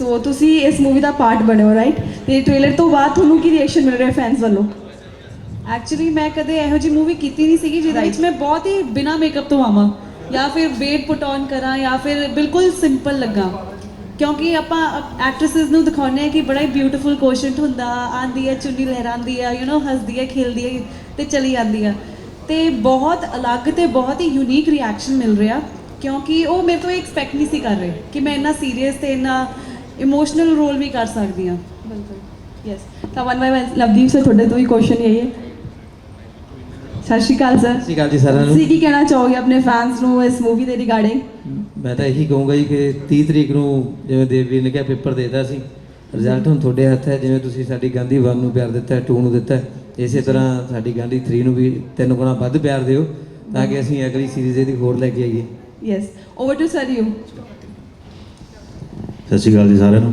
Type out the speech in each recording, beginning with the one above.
ਸੋ ਤੁਸੀਂ ਇਸ ਮੂਵੀ ਦਾ ਪਾਰਟ ਬਣੇ ਹੋ ਰਾਈਟ ਤੇ ਟ੍ਰੇਲਰ ਤੋਂ ਬਾਅਦ ਤੁਹਾਨੂੰ ਕੀ ਰਿਐਕਸ਼ਨ ਮਿਲ ਰਿਹਾ ਫੈਨਸ ਵੱਲੋਂ? ਐਕਚੁਅਲੀ ਮੈਂ ਕਦੇ ਇਹੋ ਜਿਹੀ ਮੂਵੀ ਕੀਤੀ ਨਹੀਂ ਸੀਗੀ ਜਿਹਦੇ ਵਿੱਚ ਮੈਂ ਬਹੁਤ ਹੀ ਬਿਨਾ ਮੇਕਅਪ ਤੋਂ ਆਵਾਂ ਜਾਂ ਫਿਰ ਵੇਟ ਪੁਟ ਔਨ ਕਰਾਂ ਜਾਂ ਫਿਰ ਬਿਲਕੁਲ ਸਿੰਪਲ ਲੱਗਾ। ਕਿਉਂਕਿ ਆਪਾਂ ਐਕਟ੍ਰੈਸਸ ਨੂੰ ਦਿਖਾਉਂਦੇ ਆ ਕਿ ਬੜਾ ਹੀ ਬਿਊਟੀਫੁਲ ਕੋਸ਼ੈਂਟ ਹੁੰਦਾ ਆਂਦੀ ਹੈ ਚੁੰਨੀ ਲਹਿਰਾਉਂਦੀ ਹੈ ਯੂ نو ਹੱਸਦੀ ਹੈ ਖੇਲਦੀ ਹੈ ਤੇ ਚਲੀ ਜਾਂਦੀ ਹੈ। ਤੇ ਬਹੁਤ ਅਲੱਗ ਤੇ ਬਹੁਤ ਹੀ ਯੂਨੀਕ ਰਿਐਕਸ਼ਨ ਮਿਲ ਰਿਹਾ ਕਿਉਂਕਿ ਉਹ ਮੇਰੇ ਤੋਂ ਐਕਸਪੈਕਟ ਨਹੀਂ ਸੀ ਕਰ ਰਹੇ ਕਿ ਮੈਂ ਇੰਨਾ ਸੀਰੀਅਸ ਤੇ ਇੰਨਾ ਇਮੋਸ਼ਨਲ ਰੋਲ ਵੀ ਕਰ ਸਕਦੀ ਹਾਂ ਬਿਲਕੁਲ। ਯੈਸ ਤਾਂ ਵਨ ਬਾਈ ਲਵਦੀਪ ਸਰ ਤੁਹਾਡੇ ਤੋਂ ਹੀ ਕੁਐਸਚਨ ਇਹ ਹੈ ਸਤਿ ਸ਼੍ਰੀ ਅਕਾਲ ਸਰ ਸਤਿ ਸ਼੍ਰੀ ਅਕਾਲ ਜੀ ਸਾਰਿਆਂ ਤੁਸੀਂ ਨੂੰ ਕੀ ਕਹਿਣਾ ਚਾਹੋਗੇ ਆਪਣੇ ਫੈਨਸ ਨੂੰ ਇਸ ਮੂਵੀ ਦੇ ਰਿਗਾਰਡਿੰਗ ਮੈਂ ਤਾਂ ਇਹੀ ਕਹੂੰਗਾ ਜੀ ਕਿ 30 ਤਰੀਕ ਨੂੰ ਜਿਵੇਂ ਦੇਵਵੀਰ ਨੇ ਕਿਹਾ ਪੇਪਰ ਦੇਤਾ ਸੀ। ਰਿਜ਼ਲਟ ਹੁਣ ਤੁਹਾਡੇ ਹੱਥ ਹੈ ਜਿਵੇਂ ਤੁਸੀਂ ਸਾਡੀ ਗਾਂਧੀ 1 ਨੂੰ ਪਿਆਰ ਦਿੱਤਾ ਹੈ 2 ਨੂੰ ਦਿੱਤਾ ਹੈ। ਇਸੇ ਤਰ੍ਹਾਂ ਸਾਡੀ ਗਾਂਧੀ 3 ਨੂੰ ਵੀ ਤਿੰਨ ਗੁਣਾ ਵੱਧ ਪਿਆਰ ਦਿਓ ਤਾਂ ਕਿ ਅਸੀਂ ਅਗਲੀ ਸੀਰੀਜ਼ ਇਹਦੀ ਹੋਰ ਲੈ ਕੇ ਆਈਏ। Yes over to sir you ਸਤਿ ਸ਼੍ਰੀ ਅਕਾਲ ਜੀ ਸਾਰਿਆਂ ਨੂੰ।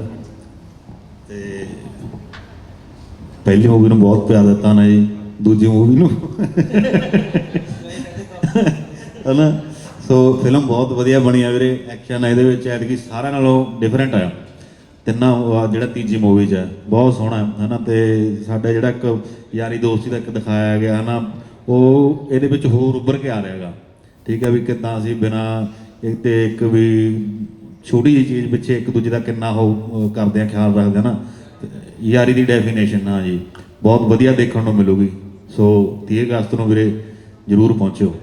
ਤੇ ਪਹਿਲੀ ਮੂਵੀ ਨੂੰ ਬਹੁਤ ਪਿਆਰ ਦਿੱਤਾ ਨਾ ਜੀ, ਦੂਜੀ ਮੂਵੀ ਨੂੰ। ਹਨਾ? ਸੋ ਫਿਲਮ ਬਹੁਤ ਵਧੀਆ ਬਣੀ ਆ ਵੀਰੇ ਐਕਸ਼ਨ ਇਹਦੇ ਵਿੱਚ, ਐਤਕੀ ਸਾਰਿਆਂ ਨਾਲੋਂ ਡਿਫਰੈਂਟ ਆ। ਤਿੰਨਾਂ ਉਹ ਜਿਹੜਾ ਤੀਜੀ ਮੂਵੀ 'ਚ ਹੈ ਬਹੁਤ ਸੋਹਣਾ ਹੈ ਹਨਾ? ਤੇ ਸਾਡਾ ਜਿਹੜਾ ਇੱਕ ਯਾਰੀ ਦੋਸਤੀ ਦਾ ਇੱਕ ਦਿਖਾਇਆ ਗਿਆ, ਹਨਾ? ਉਹ ਇਹਦੇ ਵਿੱਚ ਹੋਰ ਉੱਭਰ ਕੇ ਆ ਰਿਹਾਗਾ ਠੀਕ ਹੈ ਵੀ ਕਿਦਾਂ ਅਸੀਂ ਬਿਨਾ ਇੱਕ ਤੇ ਇੱਕ ਵੀ ਛੋਟੀ ਜਿਹੀ ਚੀਜ਼ ਪਿੱਛੇ ਇੱਕ ਦੂਜੇ ਦਾ ਕਿੰਨਾ ਉਹ ਕਰਦੇ ਆ ਖਿਆਲ ਰੱਖਦੇ ਆ ਨਾ। ਯਾਰੀ ਦੀ ਡੈਫੀਨੇਸ਼ਨ ਆ ਜੀ। ਬਹੁਤ ਵਧੀਆ ਦੇਖਣ ਨੂੰ ਮਿਲੂਗੀ। ਸੋ 30 ਅਗਸਤ ਨੂੰ ਵੀਰੇ ਜਰੂਰ ਪਹੁੰਚਿਓ।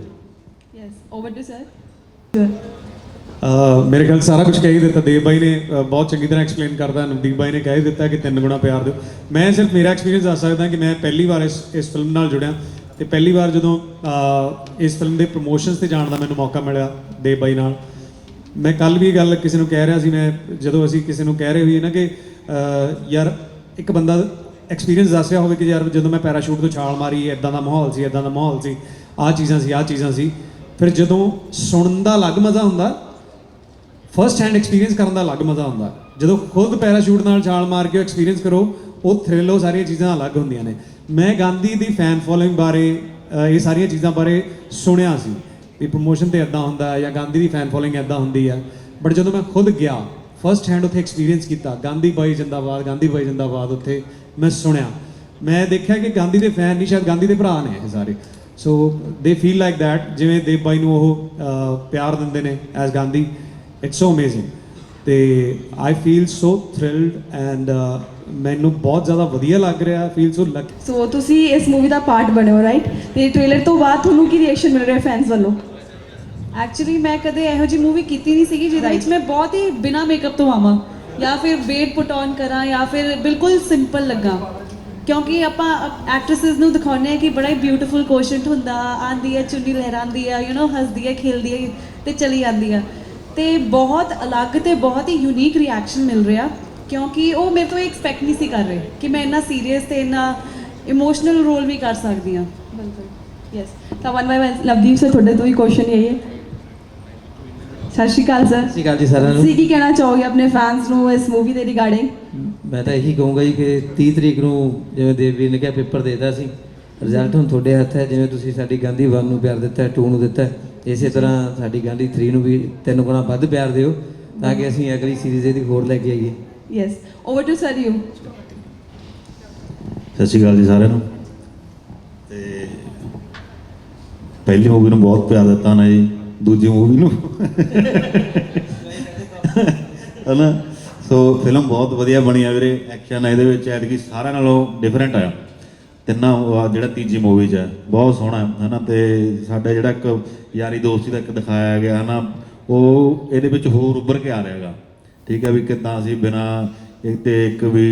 ਯੈਸ ਓਵਰ ਟੂ ਸਰ ਅਹ ਮੇਰੇ ਖਿਆਲ ਸਾਰਾ ਕੁਝ ਕਹਿ ਹੀ ਦਿੱਤਾ। ਦੇਵ ਬਾਈ ਨੇ ਬਹੁਤ ਚੰਗੀ ਤਰ੍ਹਾਂ ਐਕਸਪਲੇਨ ਕਰਦਾ ਨਵਦੀਪ ਬਾਈ ਨੇ ਕਹਿ ਹੀ ਦਿੱਤਾ ਕਿ ਤਿੰਨ ਗੁਣਾ ਪਿਆਰ ਦਿਓ। ਮੈਂ ਸਿਰਫ ਮੇਰਾ ਐਕਸਪੀਰੀਅੰਸ ਦੱਸ ਸਕਦਾ ਕਿ ਮੈਂ ਪਹਿਲੀ ਵਾਰ ਇਸ ਇਸ ਫਿਲਮ ਨਾਲ ਜੁੜਿਆ। ਤੇ ਪਹਿਲੀ ਵਾਰ ਜਦੋਂ ਇਸ ਫਿਲਮ ਦੇ ਪ੍ਰੋਮੋਸ਼ਨਸ ਤੇ ਜਾਣ ਦਾ ਮੈਨੂੰ ਮੌਕਾ ਮਿਲਿਆ ਦੇਵ ਬਾਈ ਨਾਲ। ਮੈਂ ਕੱਲ ਵੀ ਗੱਲ ਕਿਸੇ ਨੂੰ ਕਹਿ ਰਿਹਾ ਸੀ, ਮੈਂ ਜਦੋਂ ਅਸੀਂ ਕਿਸੇ ਨੂੰ ਕਹਿ ਰਹੇ ਹੋਈਏ ਨਾ ਕਿ ਯਾਰ ਇੱਕ ਬੰਦਾ ਐਕਸਪੀਰੀਅੰਸ ਦੱਸ ਰਿਹਾ ਹੋਵੇ ਕਿ ਯਾਰ ਜਦੋਂ ਮੈਂ ਪੈਰਾਸ਼ੂਟ ਤੋਂ ਛਾਲ ਮਾਰੀ ਇਦਾਂ ਦਾ ਮਾਹੌਲ ਸੀ ਇਦਾਂ ਦਾ ਮਾਹੌਲ ਸੀ, ਆਹ ਚੀਜ਼ਾਂ ਸੀ, ਆਹ ਚੀਜ਼ਾਂ ਸੀ, ਫਿਰ ਜਦੋਂ ਸੁਣਨ ਦਾ ਅਲੱਗ ਮਜ਼ਾ ਹੁੰਦਾ ਫਰਸਟ ਹੈਂਡ ਐਕਸਪੀਰੀਅੰਸ ਕਰਨ ਦਾ ਅਲੱਗ ਮਜ਼ਾ ਹੁੰਦਾ। ਜਦੋਂ ਖੁਦ ਪੈਰਾਸ਼ੂਟ ਨਾਲ ਛਾਲ ਮਾਰ ਕੇ ਐਕਸਪੀਰੀਅੰਸ ਕਰੋ, ਉਹ ਥ੍ਰਿਲ ਉਹ ਸਾਰੀਆਂ ਚੀਜ਼ਾਂ ਅਲੱਗ ਹੁੰਦੀਆਂ ਨੇ। ਮੈਂ ਗਾਂਧੀ ਦੀ ਫੈਨ ਫੋਲੋਇੰਗ ਬਾਰੇ ਇਹ ਸਾਰੀਆਂ ਚੀਜ਼ਾਂ ਬਾਰੇ ਸੁਣਿਆ ਸੀ। ਵੀ ਪ੍ਰੋਮੋਸ਼ਨ ਤੇ ਇਦਾਂ ਹੁੰਦਾ ਹੈ ਜਾਂ ਗਾਂਧੀ ਦੀ ਫੈਨ ਫੋਲੋਇੰਗ ਇਦਾਂ ਹੁੰਦੀ ਹੈ। ਬਟ ਜਦੋਂ ਮੈਂ ਖੁਦ ਗਿਆ ਫਰਸਟ ਹੈਂਡ ਉੱਥੇ ਐਕਸਪੀਰੀਅੰਸ ਕੀਤਾ, ਗਾਂਧੀ ਬਾਈ ਜਿੰਦਾਬਾਦ, ਗਾਂਧੀ ਬਾਈ ਜਿੰਦਾਬਾਦ ਉੱਥੇ ਮੈਂ ਸੁਣਿਆ। ਮੈਂ ਦੇਖਿਆ ਕਿ ਗਾਂਧੀ ਦੇ ਫੈਨ ਨਹੀਂ ਸ਼ਾਇਦ ਗਾਂਧੀ ਦੇ ਭਰਾ ਨੇ ਇਹ ਸਾਰੇ। ਸੋ ਦੇ ਫੀਲ ਲਾਈਕ ਥੈਟ ਜਿਵੇਂ ਦੇਵ ਬਾਈ ਨੂੰ ਉਹ ਪਿਆਰ ਦਿੰਦੇ ਨੇ as Gandhi. It's so amazing ਤੇ ਆਈ ਫੀਲ ਸੋ ਥ੍ਰਿਲਡ ਐਂਡ ਮੈਨੂੰ ਬਹੁਤ ਜ਼ਿਆਦਾ ਵਧੀਆ ਲੱਗ ਰਿਹਾ ਫੀਲ ਸੋ ਲੱਕੀ ਸੋ ਤੁਸੀਂ ਇਸ ਮੂਵੀ ਦਾ ਪਾਰਟ ਬਣੇ ਹੋ ਰਾਈਟ ਤੇ ਟ੍ਰੇਲਰ ਤੋਂ ਬਾਅਦ ਤੁਹਾਨੂੰ ਕੀ ਰਿਐਕਸ਼ਨ ਮਿਲ ਰਿਹਾ ਫੈਨਸ ਵੱਲੋਂ? ਐਕਚੁਅਲੀ ਮੈਂ ਕਦੇ ਇਹੋ ਜਿਹੀ ਮੂਵੀ ਕੀਤੀ ਨਹੀਂ ਸੀਗੀ ਜਿਹਦੇ ਵਿੱਚ ਮੈਂ ਬਹੁਤ ਹੀ ਬਿਨਾ ਮੇਕਅਪ ਤੋਂ ਆਵਾਂ। ਜਾਂ ਫਿਰ ਵੇਟ ਪੁਟ ਔਨ ਕਰਾਂ ਜਾਂ ਫਿਰ ਬਿਲਕੁਲ ਸਿੰਪਲ ਲੱਗਾ। ਕਿਉਂਕਿ ਆਪਾਂ ਐਕਟ੍ਰੈਸਸ ਨੂੰ ਦਿਖਾਉਂਦੇ ਆ ਕਿ ਬੜਾ ਹੀ ਬਿਊਟੀਫੁਲ ਕੋਸ਼ੈਂਟ ਹੁੰਦਾ ਆਂਦੀ ਹੈ ਚੁੰਨੀ ਲਹਿਰਾਉਂਦੀ ਹੈ ਯੂ نو ਹੱਸਦੀ ਹੈ ਖੇਲਦੀ ਹੈ ਤੇ ਚਲੀ ਜਾਂਦੀ ਹੈ ਤੇ ਬਹੁਤ ਅਲੱਗ ਤੇ ਬਹੁਤ ਹੀ ਯੂਨੀਕ ਰਿਐਕਸ਼ਨ ਮਿਲ ਰਿਹਾ ਕਿਉਂਕਿ ਉਹ ਮੇਰੇ ਤੋਂ ਐਕਸਪੈਕਟ ਨਹੀਂ ਸੀ ਕਰ ਰਹੇ ਕਿ ਮੈਂ ਇੰਨਾ ਸੀਰੀਅਸ ਤੇ ਇੰਨਾ ਇਮੋਸ਼ਨਲ ਰੋਲ ਵੀ ਕਰ ਸਕਦੀ ਹਾਂ। ਬਿਲਕੁਲ। ਯੈਸ ਤਾਂ ਵਨ ਬਾਈ ਲਵਦੀਪ ਸਰ ਤੁਹਾਡੇ ਤੋਂ ਹੀ ਕੁਐਸਚਨ ਇਹ ਹੈ। ਸਤਿ ਸ਼੍ਰੀ ਅਕਾਲ ਸਰ। ਸਤਿ ਸ਼੍ਰੀ ਅਕਾਲ ਜੀ ਸਾਰਿਆਂ ਨੂੰ। ਤੁਸੀਂ ਕੀ ਕਹਿਣਾ ਚਾਹੋਗੇ ਆਪਣੇ ਫੈਨਸ ਨੂੰ ਇਸ ਮੂਵੀ ਦੇ ਰਿਗਾਰਡਿੰਗ ਮੈਂ ਤਾਂ ਇਹੀ ਕਹੂੰਗਾ ਜੀ ਕਿ 30 ਤਰੀਕ ਨੂੰ ਜਿਵੇਂ ਦੇਵਵੀਰ ਨੇ ਕਿਹਾ ਪੇਪਰ ਦੇਤਾ ਸੀ। ਰਿਜ਼ਲਟ ਹੁਣ ਤੁਹਾਡੇ ਹੱਥ ਹੈ ਜਿਵੇਂ ਤੁਸੀਂ ਸਾਡੀ ਗਾਂਧੀ 1 ਨੂੰ ਪਿਆਰ ਦਿੱਤਾ ਹੈ 2 ਨੂੰ ਦਿੱਤਾ। ਹੈ ਇਸੇ ਤਰ੍ਹਾਂ ਸਾਡੀ ਗਾਂਧੀ 3 ਨੂੰ ਵੀ ਤਿੰਨ ਗੁਣਾ ਵੱਧ ਪਿਆਰ ਦਿਓ ਤਾਂ ਕਿ ਅਸੀਂ ਅਗਲੀ ਸੀਰੀਜ਼ ਇਹਦੀ ਹੋਰ ਲੈ ਕੇ ਆਈਏ। Yes over to sir you ਸਤਿ ਸ਼੍ਰੀ ਅਕਾਲ ਜੀ ਸਾਰਿਆਂ ਨੂੰ। ਤੇ ਪਹਿਲੀ ਮੂਵੀ ਨੂੰ ਬਹੁਤ ਪਿਆਰ ਦਿੱਤਾ ਨਾ ਜੀ। ਦੂਜੀ ਮੂਵੀ ਨੂੰ ਹਨਾ ਸੋ ਫਿਲਮ ਬਹੁਤ ਵਧੀਆ ਬਣੀ ਆ ਵੀਰੇ ਐਕਸ਼ਨ ਇਹਦੇ ਵਿੱਚ ਐਤਕੀ ਸਾਰਿਆਂ ਨਾਲੋਂ ਡਿਫਰੈਂਟ ਆ ਤਿੰਨਾਂ ਉਹ ਜਿਹੜਾ ਤੀਜੀ ਮੂਵੀ 'ਚ ਹੈ ਬਹੁਤ ਸੋਹਣਾ ਹੈ ਹਨਾ ਤੇ ਸਾਡਾ ਜਿਹੜਾ ਇੱਕ ਯਾਰੀ ਦੋਸਤੀ ਦਾ ਇੱਕ ਦਿਖਾਇਆ ਗਿਆ ਹਨਾ ਉਹ ਇਹਦੇ ਵਿੱਚ ਹੋਰ ਉੱਭਰ ਕੇ ਆ ਰਿਹਾਗਾ ਠੀਕ ਹੈ ਵੀ ਕਿਦਾਂ ਅਸੀਂ ਬਿਨਾ ਇੱਕ ਤੇ ਇੱਕ ਵੀ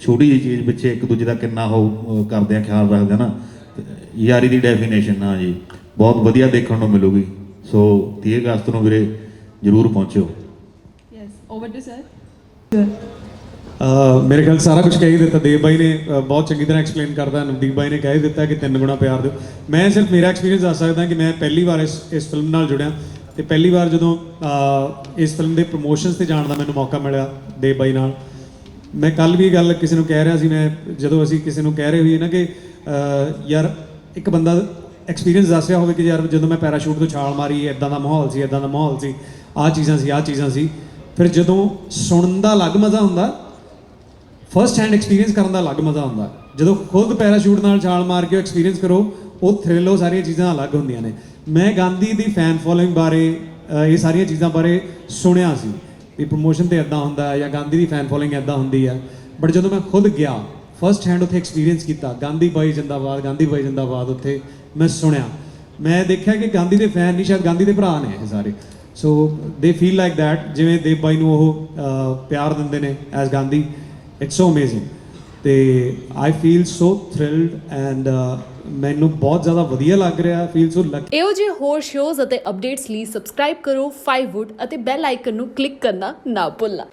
ਛੋਟੀ ਜਿਹੀ ਚੀਜ਼ ਪਿੱਛੇ ਇੱਕ ਦੂਜੇ ਦਾ ਕਿੰਨਾ ਹੋ ਕਰਦੇ ਆ ਖਿਆਲ ਰੱਖਦੇ ਆ ਨਾ ਤੇ ਯਾਰੀ ਦੀ ਡੈਫੀਨੇਸ਼ਨ ਆ ਜੀ ਬਹੁਤ ਵਧੀਆ ਦੇਖਣ ਨੂੰ ਮਿਲੂਗੀ ਸੋ 30 ਅਗਸਤ ਨੂੰ ਵੀਰੇ ਜਰੂਰ ਪਹੁੰਚਿਓ। ਯੈਸ ਓਵਰ ਟੂ ਸਰ ਮੇਰੇ ਖਿਆਲ ਸਾਰਾ ਕੁਝ ਕਹਿ ਹੀ ਦਿੱਤਾ। ਦੇਵ ਬਾਈ ਨੇ ਬਹੁਤ ਚੰਗੀ ਤਰ੍ਹਾਂ ਐਕਸਪਲੇਨ ਕਰਦਾ ਨਵਦੀਪ ਬਾਈ ਨੇ ਕਹਿ ਹੀ ਦਿੱਤਾ ਕਿ ਤਿੰਨ ਗੁਣਾ ਪਿਆਰ ਦਿਓ। ਮੈਂ ਸਿਰਫ ਮੇਰਾ ਐਕਸਪੀਰੀਅੰਸ ਦੱਸ ਸਕਦਾ ਕਿ ਮੈਂ ਪਹਿਲੀ ਵਾਰ ਇਸ ਇਸ ਫਿਲਮ ਨਾਲ ਜੁੜਿਆ। ਤੇ ਪਹਿਲੀ ਵਾਰ ਜਦੋਂ ਇਸ ਫਿਲਮ ਦੇ ਪ੍ਰੋਮੋਸ਼ਨਸ ਤੇ ਜਾਣ ਦਾ ਮੈਨੂੰ ਮੌਕਾ ਮਿਲਿਆ ਦੇਵ ਬਾਈ ਨਾਲ। ਮੈਂ ਕੱਲ ਵੀ ਇਹ ਗੱਲ ਕਿਸੇ ਨੂੰ ਕਹਿ ਰਿਹਾ ਸੀ। ਮੈਂ ਜਦੋਂ ਅਸੀਂ ਕਿਸੇ ਨੂੰ ਕਹਿ ਰਹੇ ਹੋਈਏ ਨਾ ਕਿ ਯਾਰ ਇੱਕ ਬੰਦਾ ਐਕਸਪੀਰੀਅੰਸ ਦੱਸ ਰਿਹਾ ਹੋਵੇ ਕਿ ਯਾਰ ਜਦੋਂ ਮੈਂ ਪੈਰਾਸ਼ੂਟ ਤੋਂ ਛਾਲ ਮਾਰੀ ਇਦਾਂ ਦਾ ਮਾਹੌਲ ਸੀ ਇਦਾਂ ਦਾ ਮਾਹੌਲ ਸੀ, ਆਹ ਚੀਜ਼ਾਂ ਸੀ, ਆਹ ਚੀਜ਼ਾਂ ਸੀ, ਫਿਰ ਜਦੋਂ ਸੁਣਨ ਦਾ ਅਲੱਗ ਮਜ਼ਾ ਹੁੰਦਾ ਫਰਸਟ ਹੈਂਡ ਐਕਸਪੀਰੀਅੰਸ ਕਰਨ ਦਾ ਅਲੱਗ ਮਜ਼ਾ ਹੁੰਦਾ। ਜਦੋਂ ਖੁਦ ਪੈਰਾਸ਼ੂਟ ਨਾਲ ਛਾਲ ਮਾਰ ਕੇ ਐਕਸਪੀਰੀਅੰਸ ਕਰੋ, ਉਹ ਥ੍ਰਿਲ ਉਹ ਸਾਰੀਆਂ ਚੀਜ਼ਾਂ ਅਲੱਗ ਹੁੰਦੀਆਂ ਨੇ। ਮੈਂ ਗਾਂਧੀ ਦੀ ਫੈਨ ਫੋਲੋਇੰਗ ਬਾਰੇ ਇਹ ਸਾਰੀਆਂ ਚੀਜ਼ਾਂ ਬਾਰੇ ਸੁਣਿਆ ਸੀ ਵੀ ਪ੍ਰੋਮੋਸ਼ਨ ਤੇ ਇਦਾਂ ਹੁੰਦਾ ਜਾਂ ਗਾਂਧੀ ਦੀ ਫੈਨ ਫੋਲੋਇੰਗ ਇਦਾਂ ਹੁੰਦੀ ਹੈ। ਬਟ ਜਦੋਂ ਮੈਂ ਖੁਦ ਗਿਆ ਫਰਸਟ ਹੈਂਡ ਉੱਥੇ ਐਕਸਪੀਰੀਅੰਸ ਕੀਤਾ, ਗਾਂਧੀ ਬਾਈ ਜਿੰਦਾਬਾਦ, ਗਾਂਧੀ ਬਾਈ ਜਿੰਦਾਬਾਦ ਉੱਥੇ ਮੈਂ ਸੁਣਿਆ। ਮੈਂ ਦੇਖਿਆ ਕਿ ਗਾਂਧੀ ਦੇ ਫੈਨ ਨਹੀਂ, ਸ਼ਾਇਦ ਗਾਂਧੀ ਦੇ ਭਰਾ ਨੇ ਇਹ ਸਾਰੇ। ਸੋ ਦੇ ਫੀਲ ਲਾਈਕ ਥੈਟ ਜਿਵੇਂ ਦੇਵ ਬਾਈ ਨੂੰ ਉਹ ਪਿਆਰ ਦਿੰਦੇ ਨੇ as Gandhi it's so amazing ਤੇ ਆਈ ਫੀਲ ਸੋ ਥ੍ਰਿਲਡ ਐਂਡ ਮੈਨੂੰ ਬਹੁਤ ਜ਼ਿਆਦਾ ਵਧੀਆ ਲੱਗ ਰਿਹਾ ਫੀਲ ਸੋ ਲੱਕੀ ਇਹੋ ਜਿਹੇ ਹੋਰ ਸ਼ੋਜ਼ ਅਤੇ ਅਪਡੇਟਸ ਲਈ ਸਬਸਕ੍ਰਾਈਬ ਕਰੋ 5wood ਅਤੇ ਬੈਲ ਆਈਕਨ ਨੂੰ ਕਲਿੱਕ ਕਰਨਾ ਨਾ ਭੁੱਲਣਾ।